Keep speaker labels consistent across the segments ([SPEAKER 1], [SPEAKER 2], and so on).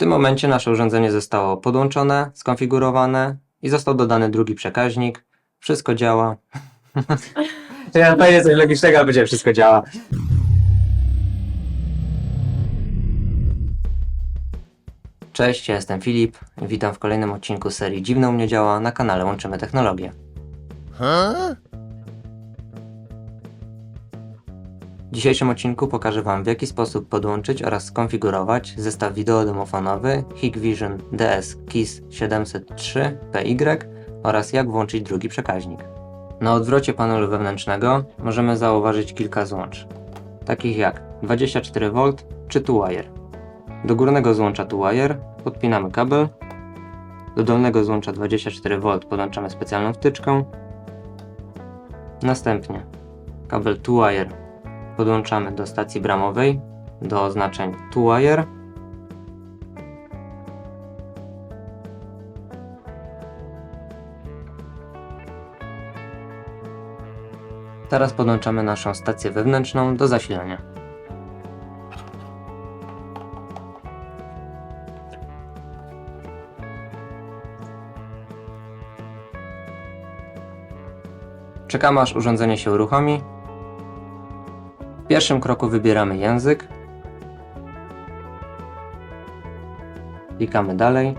[SPEAKER 1] tym momencie nasze urządzenie zostało podłączone, skonfigurowane i został dodany drugi przekaźnik. Wszystko działa. ja powiedzieć coś logicznego, ale będzie wszystko działa. Cześć, ja jestem Filip i witam w kolejnym odcinku serii Dziwne u mnie działa na kanale Łączymy Technologię. W dzisiejszym odcinku pokażę Wam w jaki sposób podłączyć oraz skonfigurować zestaw wideo domofonowy Hikvision DS KISS 703 PY oraz jak włączyć drugi przekaźnik. Na odwrocie panelu wewnętrznego możemy zauważyć kilka złącz, takich jak 24V czy two-wire. Do górnego złącza two-wire podpinamy kabel, do dolnego złącza 24V podłączamy specjalną wtyczką, następnie kabel two-wire podłączamy do stacji bramowej, do oznaczeń two-wire. Teraz podłączamy naszą stację wewnętrzną do zasilania. Czekamy aż urządzenie się uruchomi pierwszym kroku wybieramy język. Klikamy dalej.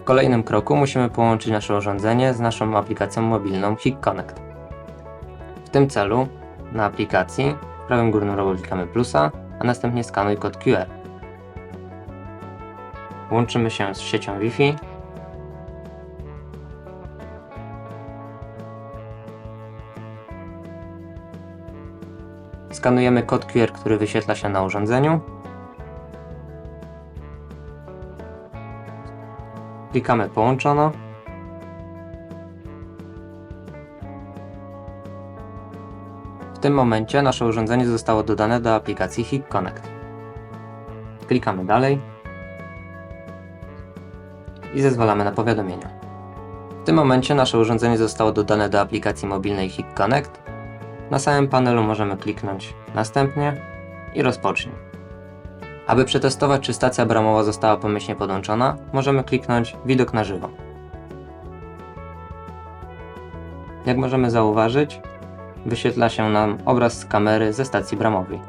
[SPEAKER 1] W kolejnym kroku musimy połączyć nasze urządzenie z naszą aplikacją mobilną HIK Connect. W tym celu na aplikacji w prawym górnym rogu klikamy plusa, a następnie skanuj kod QR. Łączymy się z siecią Wi-Fi. Skanujemy kod QR, który wyświetla się na urządzeniu. Klikamy połączono. W tym momencie nasze urządzenie zostało dodane do aplikacji HIK Connect. Klikamy dalej i zezwalamy na powiadomienia. W tym momencie nasze urządzenie zostało dodane do aplikacji mobilnej HIK Connect na samym panelu możemy kliknąć Następnie i Rozpocznij. Aby przetestować, czy stacja bramowa została pomyślnie podłączona, możemy kliknąć Widok na żywo. Jak możemy zauważyć, wyświetla się nam obraz z kamery ze stacji bramowej.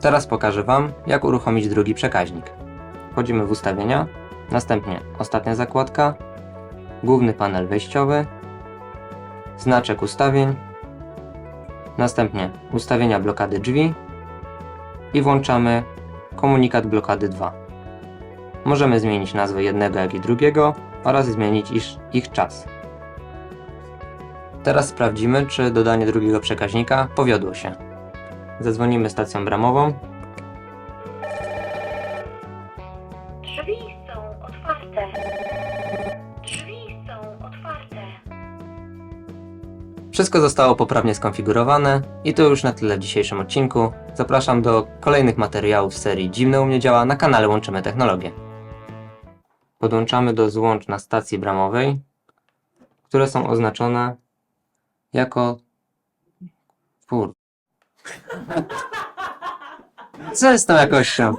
[SPEAKER 1] Teraz pokażę Wam, jak uruchomić drugi przekaźnik. Wchodzimy w ustawienia, następnie ostatnia zakładka, główny panel wejściowy, znaczek ustawień, Następnie ustawienia blokady drzwi i włączamy komunikat blokady 2. Możemy zmienić nazwę jednego jak i drugiego oraz zmienić ich, ich czas. Teraz sprawdzimy, czy dodanie drugiego przekaźnika powiodło się. Zadzwonimy stacją bramową. Wszystko zostało poprawnie skonfigurowane i to już na tyle w dzisiejszym odcinku. Zapraszam do kolejnych materiałów serii Dziwne u mnie działa na kanale Łączymy Technologię. Podłączamy do złącz na stacji bramowej, które są oznaczone jako... Kur... Co jest tą jakością?